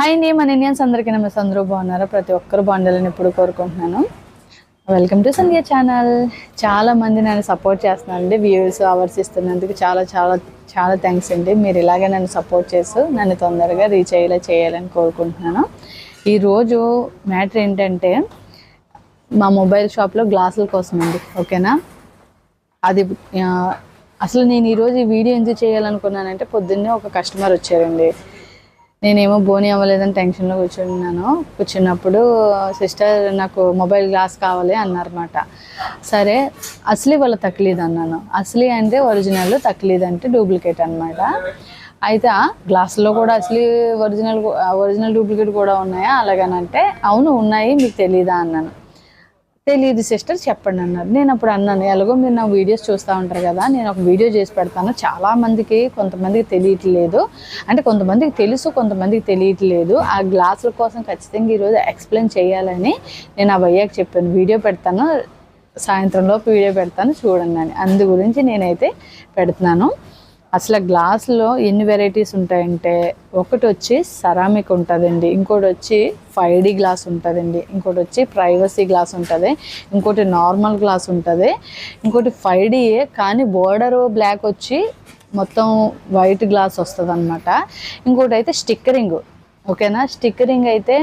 Hi అండి మన Indians అందరికీ నమస్తే. అందరూ బాగున్నారా? ప్రతి ఒక్కరు బాగుండాలని ఎప్పుడు కోరుకుంటున్నాను. వెల్కమ్ టు సంధ్య ఛానల్ చాలా మంది నన్ను సపోర్ట్ చేస్తున్నారండి వ్యూస్ అవర్స్ ఇస్తున్నందుకు చాలా చాలా చాలా థ్యాంక్స్ అండి. మీరు ఇలాగే నన్ను సపోర్ట్ చేస్తూ నన్ను తొందరగా రీచ్ అయ్యేలా చేయాలని కోరుకుంటున్నాను. ఈరోజు మ్యాటర్ ఏంటంటే మా మొబైల్ షాప్లో గ్లాసుల కోసం అండి ఓకేనా అది అసలు నేను ఈరోజు ఈ వీడియో ఎందుకు చేయాలనుకున్నానంటే పొద్దున్నే ఒక కస్టమర్ వచ్చారండి. నేనేమో బోని అవ్వలేదని టెన్షన్లో కూర్చున్నాను. కూర్చున్నప్పుడు సిస్టర్ నాకు మొబైల్ గ్లాస్ కావాలి అన్నారన్నమాట. సరే అసలీ వాళ్ళ తక్లీద్ అన్నాను. అసలీ అంటే ఒరిజినల్ తక్లీద్ అంటే డూప్లికేట్ అనమాట అయితే గ్లాసులో కూడా అసలు ఒరిజినల్ ఒరిజినల్ డూప్లికేట్ కూడా ఉన్నాయా? అలాగనంటే అవును ఉన్నాయి మీకు తెలీదా? అన్నాను. తెలియదు సిస్టర్ చెప్పండి అన్నారు. నేను అప్పుడు అన్నాను ఎలాగో మీరు నా వీడియోస్ చూస్తూ ఉంటారు కదా నేను ఒక వీడియో చేసి పెడతాను చాలా మందికి కొంతమందికి తెలియట్లేదు. అంటే కొంతమందికి తెలుసు కొంతమందికి తెలియట్లేదు. ఆ గ్లాసుల కోసం ఖచ్చితంగా ఈరోజు ఎక్స్ప్లెయిన్ చేయాలని నేను ఆ భయ్యాకి చెప్పాను. వీడియో పెడతాను సాయంత్రంలోపు వీడియో పెడతాను చూడండి అని. అందు గురించి నేనైతే పెడుతున్నాను. అసలు గ్లాసులో ఎన్ని వెరైటీస్ ఉంటాయంటే ఒకటి వచ్చి సరామిక్ ఉంటుందండి ఇంకోటి వచ్చి ఫైవ్ డి గ్లాస్ ఉంటుందండి ఇంకోటి వచ్చి ప్రైవసీ గ్లాస్ ఉంటుంది ఇంకోటి నార్మల్ గ్లాస్ ఉంటుంది ఇంకోటి ఫైవ్ డియే కానీ బోర్డర్ బ్లాక్ వచ్చి మొత్తం వైట్ గ్లాస్ వస్తుంది అనమాట ఇంకోటి అయితే స్టిక్కరింగ్ ఓకేనా? స్టిక్కరింగ్ అయితే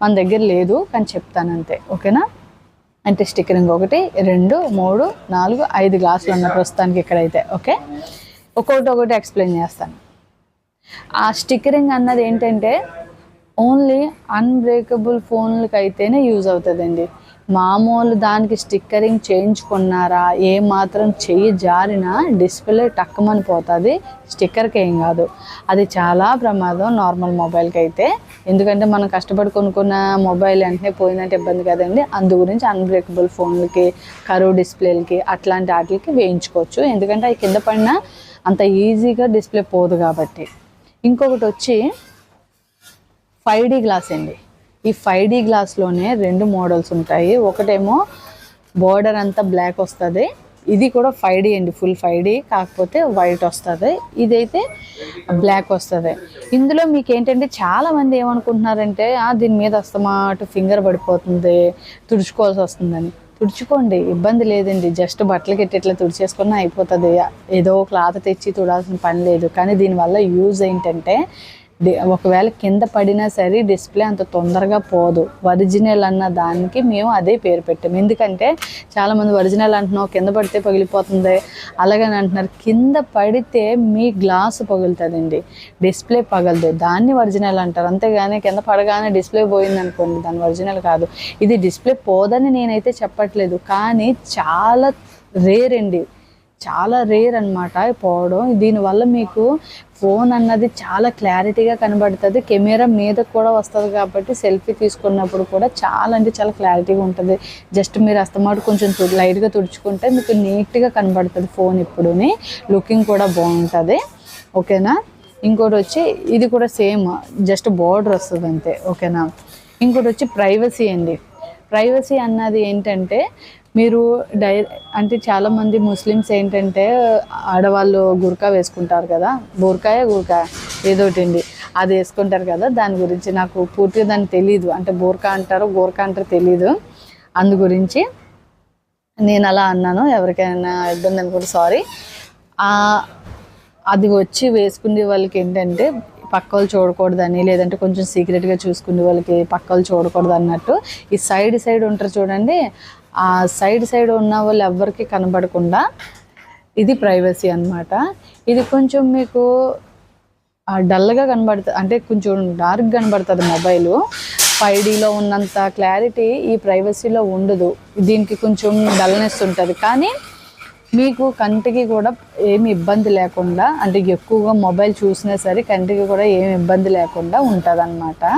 మన దగ్గర లేదు కానీ చెప్తాను అంతే ఓకేనా? అంటే స్టిక్కరింగ్ ఒకటి రెండు మూడు నాలుగు ఐదు గ్లాసులు ఉన్న ప్రస్తుతానికి ఇక్కడైతే ఓకే? ఒక్కొక్కటి ఒకటి ఎక్స్ప్లెయిన్ చేస్తాను. ఆ స్టిక్కరింగ్ అన్నది ఏంటంటే ఓన్లీ అన్బ్రేకబుల్ ఫోన్లకి అయితేనే యూజ్ అవుతుందండి. మామూలు దానికి స్టిక్కరింగ్ చేయించుకున్నారా ఏ మాత్రం చెయ్యి జారినా డిస్ప్లే టక్కమని పోతుంది స్టిక్కర్కి ఏం కాదు. అది చాలా ప్రమాదం నార్మల్ మొబైల్కి అయితే ఎందుకంటే మనం కష్టపడి కొనుక్కున్న మొబైల్ వెంటనే పోయినట్టు ఇబ్బంది కదండి. అందు గురించి అన్బ్రేకబుల్ ఫోన్లకి కరువు డిస్ప్లేలకి అట్లాంటి వాటికి వేయించుకోవచ్చు. ఎందుకంటే అవి కింద పడినా అంత ఈజీగా డిస్ప్లే పోదు కాబట్టి. ఇంకొకటి వచ్చి ఫైవ్ డి గ్లాస్ అండి. ఈ ఫైవ్ డి గ్లాస్లోనే రెండు మోడల్స్ ఉంటాయి. ఒకటేమో బోర్డర్ అంతా బ్లాక్ వస్తుంది. ఇది కూడా ఫైవ్ డి అండి. ఫుల్ ఫైవ్ డి కాకపోతే వైట్ వస్తుంది. ఇదైతే బ్లాక్ వస్తుంది. ఇందులో మీకు ఏంటంటే చాలామంది ఏమనుకుంటున్నారంటే దీని మీద వస్తామాట ఫింగర్ పడిపోతుంది తుడుచుకోవాల్సి వస్తుందని. తుడుచుకోండి ఇబ్బంది లేదండి. జస్ట్ బట్టలు కట్టి ఇట్లా తుడిచేసుకున్నా అయిపోతుంది. ఏదో క్లాత్ తెచ్చి తుడాల్సిన పని లేదు. కానీ దీనివల్ల యూజ్ ఏంటంటే ఒకవేళ కింద పడినా సరే డిస్ప్లే అంత తొందరగా పోదు. ఒరిజినల్ అన్న దానికి మేము అదే పేరు పెట్టాము. ఎందుకంటే చాలామంది ఒరిజినల్ అంటున్నావు కింద పడితే పగిలిపోతుంది అలాగని అంటున్నారు. కింద పడితే మీ గ్లాస్ పగులుతుందండి. డిస్ప్లే పగలదు. దాన్ని ఒరిజినల్ అంటారు. అంతేగాని కింద పడగానే డిస్ప్లే పోయింది అనుకోండి దాని ఒరిజినల్ కాదు. ఇది డిస్ప్లే పోదని నేనైతే చెప్పట్లేదు. కానీ చాలా రేర్ అండి. చాలా రేర్ అనమాట పోవడం. దీనివల్ల మీకు ఫోన్ అన్నది చాలా క్లారిటీగా కనబడుతుంది. కెమెరా మీద కూడా వస్తుంది కాబట్టి సెల్ఫీ తీసుకున్నప్పుడు కూడా చాలా అంటే చాలా క్లారిటీగా ఉంటుంది. జస్ట్ మీరు అస్తమాట కొంచెం తు- లైట్గా తుడుచుకుంటే మీకు నీట్గా కనబడుతుంది ఫోన్ ఇప్పుడుని. లుకింగ్ కూడా బాగుంటుంది. ఓకేనా? ఇంకోటి వచ్చి ఇది కూడా సేమ్ జస్ట్ బార్డర్ వస్తుంది అంతే. ఓకేనా? ఇంకోటి వచ్చి ప్రైవసీ అండి. ప్రైవసీ అన్నది ఏంటంటే మీరు డై అంటే చాలామంది ముస్లిమ్స్ ఏంటంటే ఆడవాళ్ళు గుర్కా వేసుకుంటారు కదా బోర్కాయే గుర్కా ఏదో ఒకటి అండి. అది వేసుకుంటారు కదా దాని గురించి నాకు పూర్తిగా దాన్ని తెలీదు. అంటే బోర్కా అంటారు గోర్కా అంటారు తెలీదు. అందు గురించి నేను అలా అన్నాను ఎవరికైనా ఇబ్బంది అనుకుంటే సారీ. అది వచ్చి వేసుకునే వాళ్ళకి ఏంటంటే పక్క వాళ్ళు చూడకూడదని లేదంటే కొంచెం సీక్రెట్గా చూసుకునే వాళ్ళకి పక్క వాళ్ళు చూడకూడదు అన్నట్టు ఈ సైడ్ సైడ్ ఉంటారు చూడండి ఆ సైడ్ సైడ్ ఉన్న వాళ్ళు ఎవ్వరికి కనబడకుండా ఇది ప్రైవసీ అన్నమాట. ఇది కొంచెం మీకు డల్గా కనబడుతుంది అంటే కొంచెం డార్క్ కనబడుతుంది మొబైల్. ఫైవ్ డీలో ఉన్నంత క్లారిటీ ఈ ప్రైవసీలో ఉండదు. దీనికి కొంచెం డల్నెస్ ఉంటుంది. కానీ మీకు కంటికి కూడా ఏమి ఇబ్బంది లేకుండా అంటే ఎక్కువగా మొబైల్ చూసినా సరే కంటికి కూడా ఏమి ఇబ్బంది లేకుండా ఉంటుంది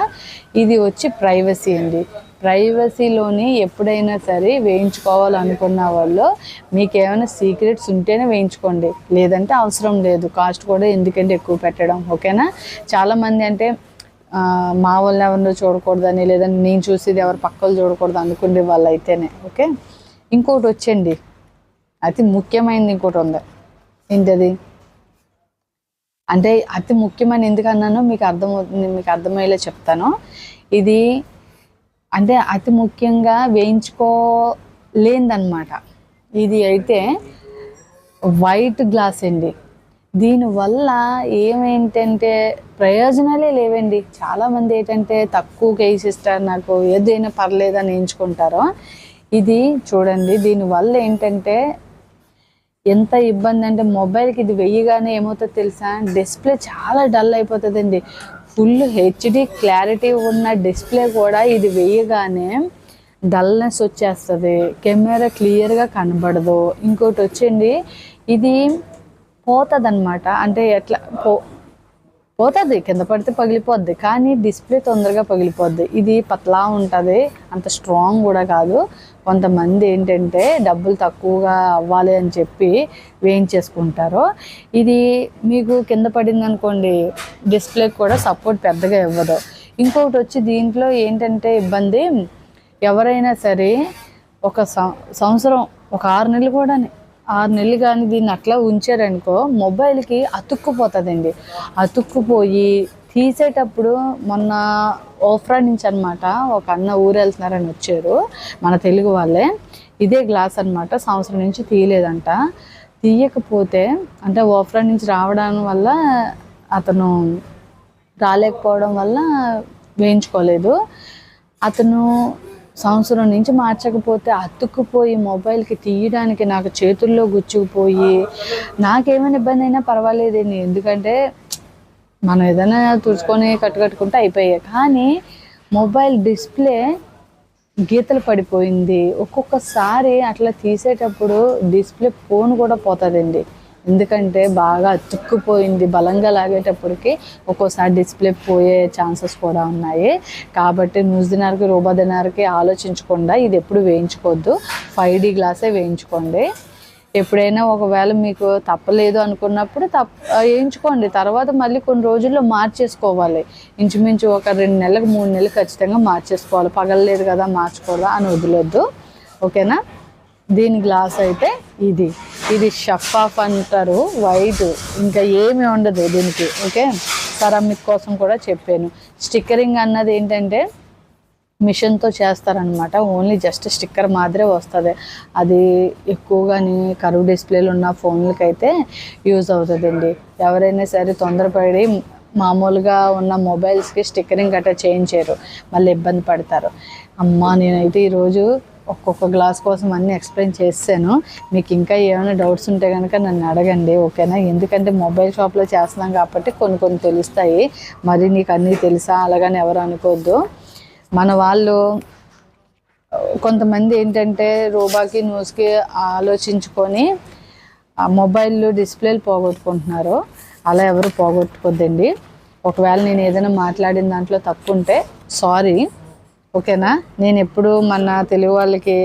ఇది వచ్చి ప్రైవసీ అండి. ప్రైవసీలోని ఎప్పుడైనా సరే వేయించుకోవాలనుకున్న వాళ్ళు మీకు ఏమైనా సీక్రెట్స్ ఉంటేనే వేయించుకోండి. లేదంటే అవసరం లేదు. కాస్ట్ కూడా ఎందుకంటే ఎక్కువ పెట్టడం. ఓకేనా? చాలామంది అంటే మా వాళ్ళని ఎవరినో చూడకూడదని లేదంటే నేను చూసేది ఎవరు పక్కలు చూడకూడదు అనుకునే వాళ్ళు అయితేనే ఓకే? ఇంకోటి వచ్చండి. అతి ముఖ్యమైనది ఇంకోటి ఉంది. ఏంటది? అంటే అతి ముఖ్యమైన ఎందుకన్నానో మీకు అర్థమవుతుంది మీకు అర్థమయ్యేలా చెప్తాను. ఇది అంటే అతి ముఖ్యంగా వేయించుకోలేదన్నమాట. ఇది అయితే వైట్ గ్లాస్ అండి. దీనివల్ల ఏమేంటంటే ప్రయోజనాలే లేవండి. చాలామంది ఏంటంటే తక్కువకి వేసిస్తారు నాకు ఏదైనా పర్లేదని వేయించుకుంటారో. ఇది చూడండి దీనివల్ల ఏంటంటే ఎంత ఇబ్బంది అంటే మొబైల్కి ఇది వెయ్యగానే ఏమవుతుందో తెలుసా? డిస్ప్లే చాలా డల్ అయిపోతుందండి. ఫుల్ హెచ్డి క్లారిటీ ఉన్న డిస్ప్లే కూడా ఇది వెయ్యగానే డల్నెస్ వచ్చేస్తుంది. కెమెరా క్లియర్గా కనబడదు. ఇంకోటి వచ్చింది ఇది పోతుంది అనమాట అంటే ఎట్లా పో పోతుంది కింద పడితే పగిలిపోద్ది కానీ డిస్ప్లే తొందరగా పగిలిపోద్ది. ఇది పతలా ఉంటుంది అంత స్ట్రాంగ్ కూడా కాదు. కొంతమంది ఏంటంటే డబ్బులు తక్కువగా అవ్వాలి అని చెప్పి వేయించేసుకుంటారు ఇది మీకు కింద పడింది అనుకోండి డిస్ప్లే కూడా సపోర్ట్ పెద్దగా ఇవ్వదు. ఇంకొకటి వచ్చి దీంట్లో ఏంటంటే ఇబ్బంది ఎవరైనా సరే ఒక సం- సంవత్సరం ఒక ఆరు నెలలు కూడా ఆరు నెలలు కానీ దీన్ని అట్లా ఉంచారనుకో మొబైల్కి అతుక్కుపోతుందండి. అతుక్కుపోయి తీసేటప్పుడు మొన్న ఓఫ్రా నుంచి అనమాట ఒక అన్న ఊరు వెళ్తున్నారని వచ్చారు మన తెలుగు వాళ్ళే. ఇదే గ్లాస్ అన్నమాట సంవత్సరం నుంచి తీయలేదంట. తీయకపోతే అంటే ఓఫ్రా నుంచి రావడం వల్ల అతను రాలేకపోవడం వల్ల వేయించుకోలేదు. అతను సంవత్సరం నుంచి మార్చకపోతే అతుక్కుపోయి మొబైల్కి తీయడానికి నాకు చేతుల్లో గుచ్చుకుపోయి నాకేమైనా ఇబ్బంది అయినా పర్వాలేదండి. ఎందుకంటే మనం ఏదైనా తుడుచుకొని కట్టుకట్టుకుంటే అయిపోయాయి. కానీ మొబైల్ డిస్ప్లే గీతలు పడిపోయింది. ఒక్కొక్కసారి అట్లా తీసేటప్పుడు డిస్ప్లే ఫోన్ కూడా పోతుందండి. ఎందుకంటే బాగా అతుక్కుపోయింది బలంగా లాగేటప్పటికి ఒక్కోసారి డిస్ప్లే పోయే ఛాన్సెస్ కూడా ఉన్నాయి. కాబట్టి న్యూస్ దినార్కి ఆలోచించకుండా ఇది ఎప్పుడు వేయించుకోవద్దు. ఫైవ్ డీ గ్లాసే వేయించుకోండి. ఎప్పుడైనా ఒకవేళ మీకు తప్పలేదు అనుకున్నప్పుడు తప్ప వేయించుకోండి. తర్వాత మళ్ళీ కొన్ని రోజుల్లో మార్చేసుకోవాలి. ఇంచుమించు ఒక రెండు నెలలకు మూడు నెలలు ఖచ్చితంగా మార్చేసుకోవాలి. పగలలేదు కదా మార్చుకోవాలా అని వదిలొద్దు. ఓకేనా? దీని గ్లాస్ అయితే ఇది. ఇది షఫాఫ్ అంటారు వైట్ ఇంకా ఏమీ ఉండదు దీనికి ఓకే? సరామిక్ కోసం కూడా చెప్పాను. స్టిక్కరింగ్ అన్నది ఏంటంటే మిషన్తో చేస్తారనమాట ఓన్లీ జస్ట్ స్టిక్కర్ మాదిరే వస్తుంది. అది ఎక్కువగాని కరువు డిస్ప్లేలు ఉన్న ఫోన్లకి అయితే యూజ్ అవుతుందండి. ఎవరైనా సరే తొందరపడి మామూలుగా ఉన్న మొబైల్స్కి స్టిక్కరింగ్ గట్రా చేయించారు. మళ్ళీ ఇబ్బంది పడతారు. అమ్మా నేనైతే ఈరోజు ఒక్కొక్క గ్లాస్ కోసం అన్నీ ఎక్స్ప్లెయిన్ చేసాను మీకు ఇంకా ఏమైనా డౌట్స్ ఉంటే కనుక నన్ను అడగండి ఓకేనా? ఎందుకంటే మొబైల్ షాప్లో చేస్తున్నాం కాబట్టి కొన్ని కొన్ని తెలుస్తాయి. మరి నీకు అన్నీ తెలుసా? అలాగని ఎవరు అనుకోవద్దు మన వాళ్ళు కొంతమంది ఏంటంటే రూబాకి న్యూస్కి ఆలోచించుకొని ఆ మొబైల్ డిస్ప్లేలు పోగొట్టుకుంటున్నారు. అలా ఎవరు పోగొట్టుకోద్దండి. ఒకవేళ నేను ఏదైనా మాట్లాడిన దాంట్లో తప్పు ఉంటే సారీ. ఓకేనా? నేను ఎప్పుడు మన తెలుగు వాళ్ళకి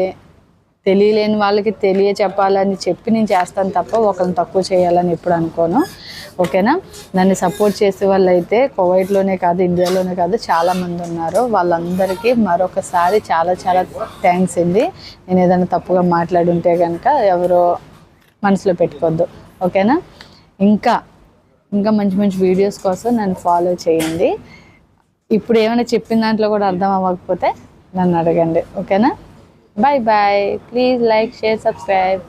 తెలియలేని వాళ్ళకి తెలియ చెప్పాలని చెప్పి నేను చేస్తాను తప్ప ఒకరిని తక్కువ చేయాలని ఎప్పుడు అనుకోను. ఓకేనా? నన్ను సపోర్ట్ చేసే వాళ్ళు అయితే కువైట్లోనే కాదు ఇండియాలోనే కాదు చాలామంది ఉన్నారు. వాళ్ళందరికీ మరొకసారి చాలా చాలా థ్యాంక్స్ అండి. నేను ఏదైనా తప్పుగా మాట్లాడి ఉంటే కనుక ఎవరో మనసులో పెట్టుకోవద్దు. ఓకేనా? ఇంకా ఇంకా మంచి మంచి వీడియోస్ కోసం నన్ను ఫాలో చేయండి. ఇప్పుడు ఏమైనా చెప్పిన దాంట్లో కూడా అర్థం అవ్వకపోతే నన్ను అడగండి ఓకేనా? Bye bye please like share subscribe